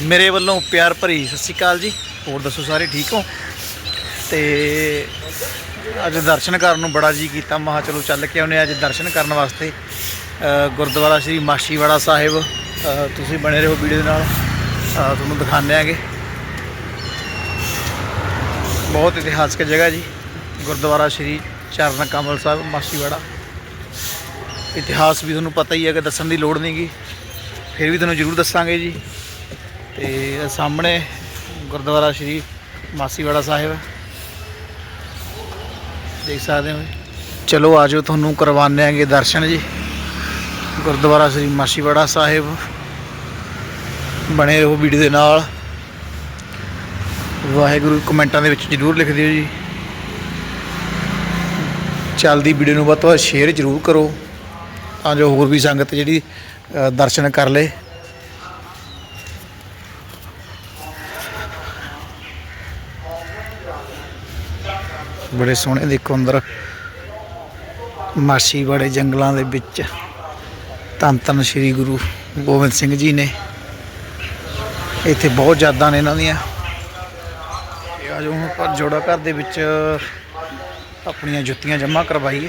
ਮੇਰੇ ਵੱਲੋਂ ਪਿਆਰ ਭਰੀ ਸਤਿ ਸ਼੍ਰੀ ਅਕਾਲ ਜੀ। ਹੋਰ ਦੱਸੋ ਸਾਰੇ ਠੀਕ ਹੋ? ਤੇ ਅੱਜ ਦਰਸ਼ਨ ਕਰਨ ਨੂੰ ਬੜਾ ਜੀ ਕੀਤਾ। ਮਹਾ ਚਲੋ ਚੱਲ ਕੇ ਆਉਨੇ ਅੱਜ ਦਰਸ਼ਨ ਕਰਨ ਵਾਸਤੇ। ਗੁਰਦੁਆਰਾ ਸ੍ਰੀ ਮਾਸ਼ੀਵਾੜਾ ਸਾਹਿਬ। ਤੁਸੀਂ ਬਣੇ ਰਹੋ ਵੀਡੀਓ ਦੇ ਨਾਲ। ਤੁਹਾਨੂੰ ਦਿਖਾਉਂਦੇ ਆਂਗੇ। ਬਹੁਤ ਇਤਿਹਾਸਕ ਜਗ੍ਹਾ ਜੀ। ਗੁਰਦੁਆਰਾ ਸ੍ਰੀ ਚਰਨ ਕਮਲ ਸਾਹਿਬ, ਮਾਸ਼ੀਵਾੜਾ। ਇਤਿਹਾਸ ਵੀ ਤੁਹਾਨੂੰ ਪਤਾ ਹੀ ਹੈ ਕਿ ਦੱਸਣ ਦੀ ਲੋੜ ਨਹੀਂਗੀ ਫਿਰ ਵੀ ਤੁਹਾਨੂੰ ਜ਼ਰੂਰ ਦੱਸਾਂਗੇ ਜੀ। ਤੇ ਸਾਹਮਣੇ ਗੁਰਦੁਆਰਾ ਸ਼੍ਰੀ ਮਾਸੀਵਾੜਾ ਸਾਹਿਬ। ਦੇਖ ਸਕਦੇ ਹੋ ਜੀ। ਚਲੋ ਆਜੋ, ਤੁਹਾਨੂੰ ਕਰਵਾਉਂਦੇ ਆਂਗੇ ਦਰਸ਼ਨ ਜੀ। ਗੁਰਦੁਆਰਾ ਸ਼੍ਰੀ ਮਾਸੀਵਾੜਾ ਸਾਹਿਬ ਬਣੇ ਰਹੋ ਵੀਡੀਓ ਦੇ ਨਾਲ। ਵਾਹਿਗੁਰੂ, ਕਮੈਂਟਾਂ ਦੇ ਵਿੱਚ ਜ਼ਰੂਰ ਲਿਖ ਦਿਓ ਜੀ। ਚੱਲਦੀ ਵੀਡੀਓ ਨੂੰ ਵੱਧ ਤੋਂ ਵੱਧ ਸ਼ੇਅਰ ਜ਼ਰੂਰ ਕਰੋ। ਤਾਂ ਜੋ ਹੋਰ ਵੀ ਸੰਗਤ ਜਿਹੜੀ ਦਰਸ਼ਨ ਕਰ ਲੇ। ਬੜੇ ਸੋਹਣੇ ਦੇਖੋ ਅੰਦਰ। ਮਾਸੀ ਬੜੇ ਜੰਗਲਾਂ ਦੇ ਵਿੱਚ। ਧੰਨ ਧੰਨ ਸ੍ਰੀ ਗੁਰੂ ਗੋਬਿੰਦ ਸਿੰਘ ਜੀ ਨੇ। ਇੱਥੇ ਬਹੁਤ ਯਾਦਾਂ ਨੇ ਇਹਨਾਂ ਦੀਆਂ। ਇਹ ਆ ਜੋ ਹੁਣ ਆਪਾਂ ਜੋੜਾ ਘਰ ਦੇ ਵਿੱਚ ਆਪਣੀਆਂ ਜੁੱਤੀਆਂ ਜਮ੍ਹਾਂ ਕਰਵਾਈਏ।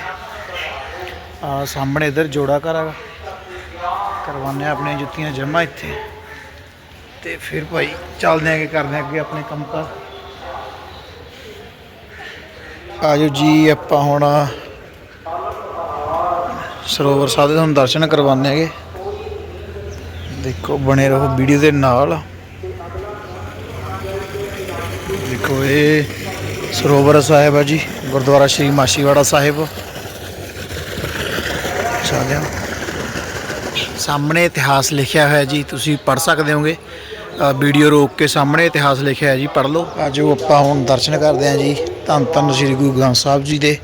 ਆ ਸਾਹਮਣੇ ਇਧਰ ਜੋੜਾ ਘਰ ਹੈਗਾ ਕਰਵਾਉਂਦੇ ਹਾਂ ਆਪਣੀਆਂ ਜੁੱਤੀਆਂ ਜਮ੍ਹਾਂ ਇੱਥੇ। ਤੇ ਫਿਰ ਭਾਈ ਚੱਲਦੇ ਆਂਗੇ ਕਰਦੇ ਆਂ ਅੱਗੇ ਆਪਣੇ ਕੰਮ ਕਾਰ। ਆਜੋ ਜੀ, ਆਪਾਂ ਹੁਣ ਸਰੋਵਰ ਸਾਹਿਬ ਦੇ ਤੁਹਾਨੂੰ ਦਰਸ਼ਨ ਕਰਵਾਉਂਦੇ ਹੈਗੇ। ਦੇਖੋ, ਬਣੇ ਰਹੋ ਵੀਡੀਓ ਦੇ ਨਾਲ। ਦੇਖੋ, ਇਹ ਸਰੋਵਰ ਸਾਹਿਬ ਹੈ ਜੀ, ਗੁਰਦੁਆਰਾ ਸ਼੍ਰੀ ਮਾਸ਼ੀਵਾੜਾ ਸਾਹਿਬ। ਚੱਲਦੇ ਸਾਹਮਣੇ ਇਤਿਹਾਸ ਲਿਖਿਆ ਹੋਇਆ ਜੀ, ਤੁਸੀਂ ਪੜ੍ਹ ਸਕਦੇ ਹੋਗੇ। ਵੀਡੀਓ ਰੋਕ ਕੇ ਸਾਹਮਣੇ ਇਤਿਹਾਸ ਲਿਖਿਆ ਹੈ ਜੀ, ਪੜ੍ਹ ਲਓ। ਆਜੋ, ਆਪਾਂ ਹੁਣ ਦਰਸ਼ਨ ਕਰਦੇ ਹਾਂ ਜੀ। ਧੰਨ ਧੰਨ ਸ੍ਰੀ ਗੁਰੂ ਗ੍ਰੰਥ ਸਾਹਿਬ ਜੀ ਦੇ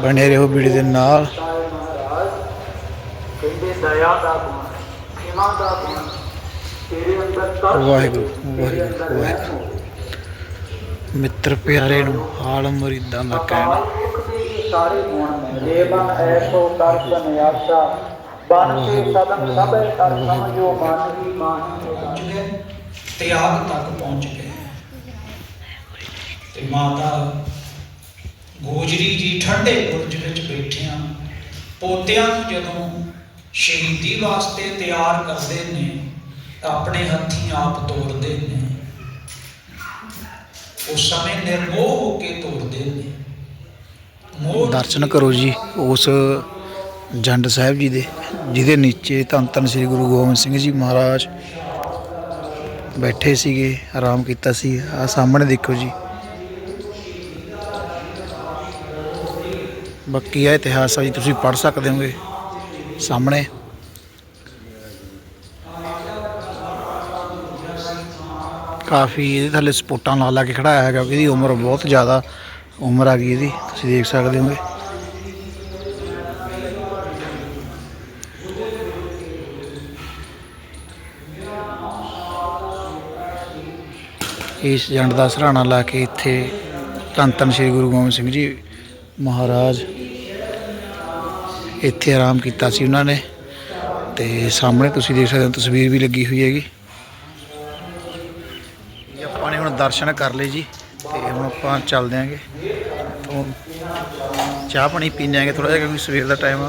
ਬਣੇ ਰਹੋ ਵੀਡੀਓ ਦੇ ਨਾਲ। ਕਹਿੰਦੇ ਦਇਆ ਦਾ ਗੁਣ ਇਮਾਂ ਦਾ ਗੁਣ ਤੇਰੇ ਅੰਦਰ ਕਰ ਵਾਹਿਗੁਰੂ ਵਾਹਿਗੁਰੂ ਵਾਹਿਗੁਰੂ। ਮਿੱਤਰ ਪਿਆਰੇ ਨੂੰ ਹਾਲ ਮੁਰੀਦਾਂ ਦਾ ਕਹਿਣਾ। ਸਾਰੇ ਗੁਣ ਜੇ ਮਨ ਐਸੋ ਕਰ ਸੰਿਆਸਾ ਬਨ ਕੇ ਸਦਨ ਸਭੇ ਕਰ ਸਮਝੋ ਮਨ ਹੀ ਮਾਨ ਪਹੁੰਚ ਗਏ ਤਿਆਗ ਤੱਕ ਪਹੁੰਚ ਗਏ ਤੇ ਮਾਤਾ ਗੋਜਰੀ ਜੀ ਠੰਡੇ ਬੁਰਜ ਵਿੱਚ ਬੈਠਿਆਂ। ਪੋਤਿਆਂ ਨੂੰ ਜਦੋਂ ਸ਼ਹੀਦੀ ਵਾਸਤੇ ਤਿਆਰ ਕਰਦੇ ਨੇ ਆਪਣੇ ਹੱਥੀਂ ਆਪ ਤੋੜਦੇ ਨੇ। ਉਸ ਸਮੇਂ ਨਿਰਮੋਹ ਹੋ ਕੇ ਤੋੜਦੇ ਨੇ। ਦਰਸ਼ਨ ਕਰੋ ਜੀ ਉਸ ਜੰਡ ਸਾਹਿਬ ਜੀ ਦੇ, ਜਿਹਦੇ ਨੀਚੇ ਧੰਨ ਧੰਨ ਸ੍ਰੀ ਗੁਰੂ ਗੋਬਿੰਦ ਸਿੰਘ ਜੀ ਮਹਾਰਾਜ ਬੈਠੇ ਸੀਗੇ, ਆਰਾਮ ਕੀਤਾ ਸੀ। ਆ ਸਾਹਮਣੇ ਦੇਖੋ ਜੀ। ਬਾਕੀ ਇਹ ਇਤਿਹਾਸ ਆ ਜੀ, ਤੁਸੀਂ ਪੜ੍ਹ ਸਕਦੇ ਹੋਗੇ ਸਾਹਮਣੇ। ਕਾਫੀ ਇਹਦੇ ਥੱਲੇ ਸਪੋਟਾਂ ਲਾ ਲਾ ਕੇ ਖੜਾਇਆ ਹੈਗਾ, ਕਿਉਂਕਿ ਇਹਦੀ ਉਮਰ ਬਹੁਤ ਜ਼ਿਆਦਾ ਉਮਰ ਆ ਗਈ ਇਹਦੀ, ਤੁਸੀਂ ਦੇਖ ਸਕਦੇ ਹੋਗੇ। ਇਸ ਜੰਡ ਦਾ ਸਰਾਣਾ ਲਾ ਕੇ ਇੱਥੇ ਧੰਨ ਧੰਨ ਸ੍ਰੀ ਗੁਰੂ ਗੋਬਿੰਦ ਸਿੰਘ ਜੀ ਮਹਾਰਾਜ। ਇੱਥੇ ਆਰਾਮ ਕੀਤਾ ਸੀ ਉਹਨਾਂ ਨੇ ਤੇ ਸਾਹਮਣੇ ਤੁਸੀਂ ਦੇਖ ਸਕਦੇ ਹੋ ਤਸਵੀਰ ਵੀ ਲੱਗੀ ਹੋਈ ਹੈਗੀ। ਜੀ, ਆਪਾਂ ਨੇ ਹੁਣ ਦਰਸ਼ਨ ਕਰ ਲਏ ਜੀ ਤੇ ਹੁਣ ਆਪਾਂ ਚੱਲਦੇ ਆਂਗੇ। ਚਾਹ ਪਾਣੀ ਪੀਣੇ ਆਂਗੇ ਥੋੜਾ ਜਿਹਾ ਕਿਉਂਕਿ ਸਵੇਰ ਦਾ ਟਾਈਮ ਆ।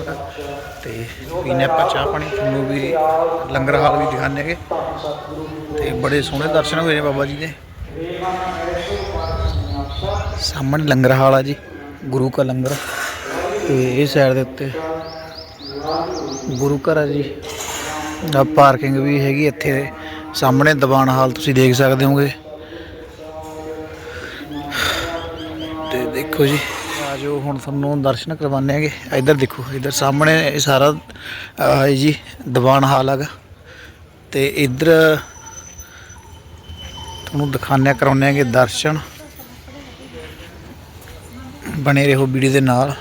ਤੇ ਪੀਣੇ ਆਪਾਂ ਚਾਹ ਪਾਣੀ ਤੁਹਾਨੂੰ ਵੀ ਲੰਗਰ ਹਾਲ ਵੀ ਦਿਖਾਣੇ ਆਂਗੇ। ਤੇ ਬੜੇ ਸੋਹਣੇ ਦਰਸ਼ਨ ਹੋਏ ਨੇ ਬਾਬਾ ਜੀ ਦੇ। ਸਾਹਮਣੇ ਲੰਗਰ ਹਾਲ ਆ ਜੀ ਗੁਰੂ ਕਾ ਲੰਗਰ। ਤੇ ਇਹ ਸਾਈਡ ਦੇ ਉੱਤੇ ਗੁਰੂ ਘਰ ਹੈ ਜੀ। ਆ ਪਾਰਕਿੰਗ ਵੀ ਹੈਗੀ ਇੱਥੇ। ਸਾਹਮਣੇ ਦੀਵਾਨ ਹਾਲ ਤੁਸੀਂ ਦੇਖ ਸਕਦੇ ਹੋਗੇ ਤੇ ਦੇਖੋ ਜੀ ਆ ਆਜੋ ਹੁਣ ਤੁਹਾਨੂੰ ਦਰਸ਼ਨ ਕਰਵਾਉਂਦੇ ਹੈਗੇ। ਇੱਧਰ ਦੇਖੋ, ਇੱਧਰ ਸਾਹਮਣੇ ਇਹ ਸਾਰਾ ਹੈ ਜੀ, ਦੀਵਾਨ ਹਾਲ ਹੈਗਾ। ਤੇ ਇੱਧਰ ਤੁਹਾਨੂੰ ਦਿਖਾਉਂਦੇ ਕਰਾਉਂਦੇ ਹੈਗੇ ਦਰਸ਼ਨ। ਬਣੇ ਰਹੋ ਵੀਡੀਓ ਦੇ ਨਾਲ।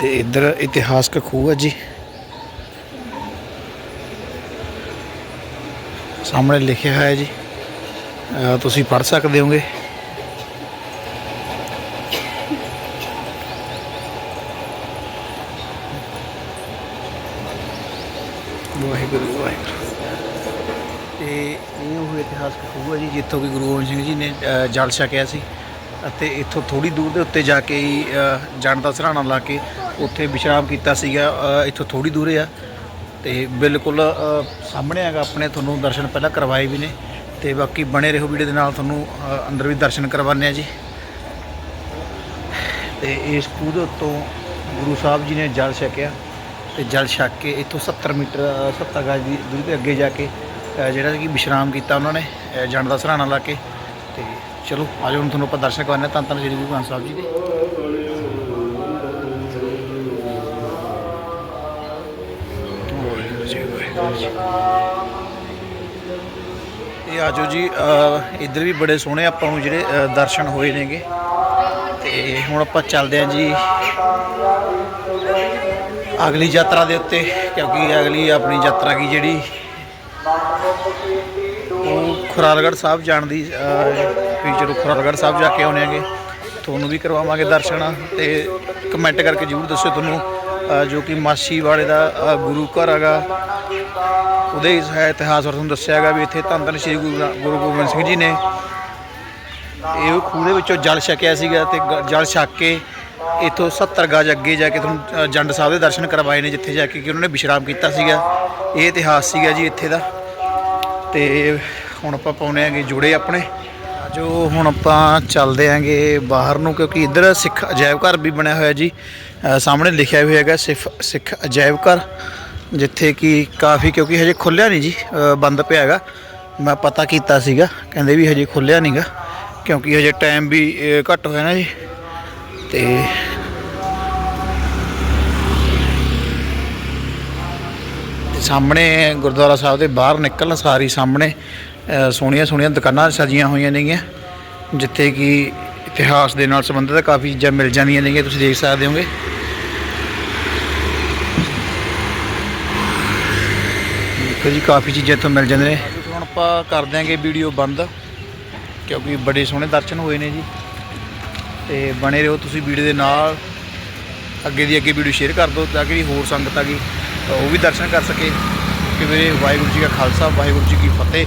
ਤੇ ਇੱਧਰ ਇਤਿਹਾਸਕ ਖੂਹ ਹੈ ਜੀ। ਸਾਹਮਣੇ ਲਿਖਿਆ ਹੋਇਆ ਜੀ। ਤੁਸੀਂ ਪੜ੍ਹ ਸਕਦੇ ਹੋਗੇ। ਵਾਹਿਗੁਰੂ ਵਾਹਿਗੁਰੂ। ਤੇ ਇਹ ਉਹ ਇਤਿਹਾਸਕ ਖੂਹ ਹੈ ਜੀ ਜਿੱਥੋਂ ਕਿ ਗੁਰੂ ਗੋਬਿੰਦ ਸਿੰਘ ਜੀ ਨੇ ਜਲ ਛਕਿਆ ਸੀ। ਅਤੇ ਇੱਥੋਂ ਥੋੜੀ ਦੂਰ ਦੇ ਉੱਤੇ ਜਾ ਕੇ ਹੀ ਅ, ਦਾ ਸਰਾਣਾ ਲਾ ਕੇ ਉੱਥੇ ਵਿਸ਼ਰਾਮ ਕੀਤਾ ਸੀਗਾ ਇੱਥੋਂ ਥੋੜੀ ਦੂਰ ਆ। ਤੇ ਬਿਲਕੁਲ ਸਾਹਮਣੇ ਹੈਗਾ ਆਪਣੇ ਤੁਹਾਨੂੰ ਦਰਸ਼ਨ ਪਹਿਲਾਂ ਕਰਵਾਏ ਵੀ ਨੇ। ਤੇ ਬਾਕੀ ਬਣੇ ਰਹੋ ਵੀਡੀਓ ਦੇ ਨਾਲ ਤੁਹਾਨੂੰ ਅੰਦਰ ਵੀ ਦਰਸ਼ਨ ਕਰਵਾਉਂਦੇ ਆ ਜੀ। ਤੇ ਇਸ ਖੂਹ ਦੇ ਉੱਤੋਂ ਗੁਰੂ ਸਾਹਿਬ ਜੀ ਨੇ ਜਲ ਛਕਿਆ। ਤੇ ਜਲ ਛਕ ਕੇ ਇੱਥੋਂ 70 ਮੀਟਰ ਅ, 70 ਗਜ ਦੀ ਦੂਰੀ ਤੇ ਅੱਗੇ ਜਾ ਕੇ ਅ, ਜਿਹੜਾ ਕਿ ਵਿਸ਼ਰਾਮ ਕੀਤਾ ਉਹਨਾਂ ਨੇ ਅ, ਜਣ ਦਾ ਸਰਾਣਾ ਲਾ ਕੇ। ਤੇ ਚਲੋ ਆਜੋ ਹੁਣ ਤੁਹਾਨੂੰ ਆਪਾਂ ਦਰਸ਼ਨ ਕਰਵਾਉਂਦੇ ਹਾਂ। ਧੰਨ ਧੰਨ ਸ੍ਰੀ ਗੁਰੂ ਗ੍ਰੰਥ ਸਾਹਿਬ ਜੀ ਦੇ। ਇਹ ਆਜੋ ਜੀ ਇੱਧਰ ਵੀ ਬੜੇ ਸੋਹਣੇ ਆਪਾਂ ਨੂੰ ਜਿਹੜੇ ਦਰਸ਼ਨ ਹੋਏ ਨੇਗੇ। ਤੇ ਹੁਣ ਆਪਾਂ ਚੱਲਦੇ ਹਾਂ ਜੀ ਅਗਲੀ ਯਾਤਰਾ ਦੇ ਉੱਤੇ, ਕਿਉਂਕਿ ਅਗਲੀ ਆਪਣੀ ਯਾਤਰਾ ਕੀ ਜਿਹੜੀ, ਉਹ ਖੁਰਾਲਗੜ੍ਹ ਸਾਹਿਬ ਜਾਣ ਦੀ ਵੀ ਚਲੋ ਖੁਰਾਲਗੜ੍ਹ ਸਾਹਿਬ ਜਾ ਕੇ ਆਉਣੇ ਆਂਗੇ ਤੁਹਾਨੂੰ ਵੀ ਕਰਵਾਵਾਂਗੇ ਦਰਸ਼ਨ। ਤੇ ਕਮੈਂਟ ਕਰਕੇ ਜਰੂਰ ਦੱਸਿਓ ਤੁਹਾਨੂੰ ਜੋ ਕਿ ਮਾਸੀ ਵਾਲੇ ਦਾ ਗੁਰੂ ਘਰ ਹੈਗਾ। ਉਹਦੇ ਇਸ ਇਤਿਹਾਸ ਬਾਰੇ ਤੁਹਾਨੂੰ ਦੱਸਿਆ ਹੈਗਾ ਵੀ ਇੱਥੇ ਧੰਨ ਧੰਨ ਸ੍ਰੀ ਗੁਰੂ ਗੁਰੂ ਗੋਬਿੰਦ ਸਿੰਘ ਜੀ ਨੇ। ਇਹ ਖੂਹ ਦੇ ਵਿੱਚੋਂ ਜਲ ਛਕਿਆ ਸੀਗਾ ਤੇ ਗ- ਜਲ ਛਕ ਕੇ ਇਥੋਂ 70 ਗਜ ਅੱਗੇ ਜਾ ਕੇ ਤੁਹਾਨੂੰ ਜੰਡ ਸਾਹਿਬ ਦੇ ਦਰਸ਼ਨ ਕਰਵਾਏ ਨੇ, ਜਿੱਥੇ ਜਾ ਕੇ ਕਿ ਉਹਨਾਂ ਨੇ ਵਿਸ਼ਰਾਮ ਕੀਤਾ ਸੀਗਾ। ਇਹ ਇਤਿਹਾਸ ਸੀਗਾ ਜੀ ਇੱਥੇ ਦਾ। ਤੇ ਹੁਣ ਆਪਾਂ ਪਾਉਨੇ ਆਂਗੇ ਜੁੜੇ ਆਪਣੇ। ਜੋ ਹੁਣ ਆਪਾਂ ਚੱਲਦੇ ਆਂਗੇ ਬਾਹਰ ਨੂੰ ਕਿਉਂਕਿ ਇੱਧਰ ਸਿੱਖ ਅਜਾਇਬ ਘਰ ਵੀ ਬਣਿਆ ਹੋਇਆ ਜੀ। ਸਾਹਮਣੇ ਲਿਖਿਆ ਵੀ ਹੈਗਾ ਸਿੱਖ ਸਿੱਖ ਅਜਾਇਬ ਘਰ, ਜਿੱਥੇ ਕਿ ਕਾਫੀ ਕਿਉਂਕਿ ਹਜੇ ਖੁੱਲਿਆ ਨਹੀਂ ਜੀ ਬੰਦ ਪਿਆ ਹੈਗਾ। ਮੈਂ ਪਤਾ ਕੀਤਾ ਸੀਗਾ, ਕਹਿੰਦੇ ਵੀ ਹਜੇ ਖੁੱਲਿਆ ਨਹੀਂਗਾ ਕਿਉਂਕਿ ਹਜੇ ਟਾਈਮ ਵੀ ਘੱਟ ਹੋਇਆ ਨਾ ਜੀ। ਤੇ ਸਾਹਮਣੇ ਗੁਰਦੁਆਰਾ ਸਾਹਿਬ ਦੇ ਬਾਹਰ ਨਿਕਲਣ ਸਾਰੀ ਸਾਹਮਣੇ। ਸੋਹਣੀਆਂ ਸੋਹਣੀਆਂ ਦੁਕਾਨਾਂ ਸਜੀਆਂ ਹੋਈਆਂ ਨੇਗੀਆਂ, ਜਿੱਥੇ ਕਿ ਇਤਿਹਾਸ ਦੇ ਨਾਲ ਸੰਬੰਧਿਤ ਕਾਫੀ ਚੀਜ਼ਾਂ ਮਿਲ ਜਾਂਦੀਆਂ ਨੇਗੀਆਂ, ਤੁਸੀਂ ਦੇਖ ਸਕਦੇ ਹੋਗੇ। ਦੇਖੋ ਜੀ, ਕਾਫੀ ਚੀਜ਼ਾਂ ਇੱਥੋਂ ਮਿਲ ਜਾਂਦੇ ਨੇ। ਹੁਣ ਆਪਾਂ ਕਰ ਦਿਆਂਗੇ ਵੀਡੀਓ ਬੰਦ, ਕਿਉਂਕਿ ਬੜੇ ਸੋਹਣੇ ਦਰਸ਼ਨ ਹੋਏ ਨੇ ਜੀ। ਤੇ ਬਣੇ ਰਹੋ ਤੁਸੀਂ ਵੀਡੀਓ ਦੇ ਨਾਲ, ਅੱਗੇ ਦੀ ਅੱਗੇ ਵੀਡੀਓ ਸ਼ੇਅਰ ਕਰ ਦਿਓ, ਤਾਂ ਕਿ ਹੋਰ ਸੰਗਤ ਆ ਗਈ ਉਹ ਵੀ ਦਰਸ਼ਨ ਕਰ ਸਕੇ। ਕਿ ਮੇਰੇ ਵਾਹਿਗੁਰੂ ਜੀ ਕਾ ਖਾਲਸਾ, ਵਾਹਿਗੁਰੂ ਜੀ ਕੀ ਫਤਿਹ।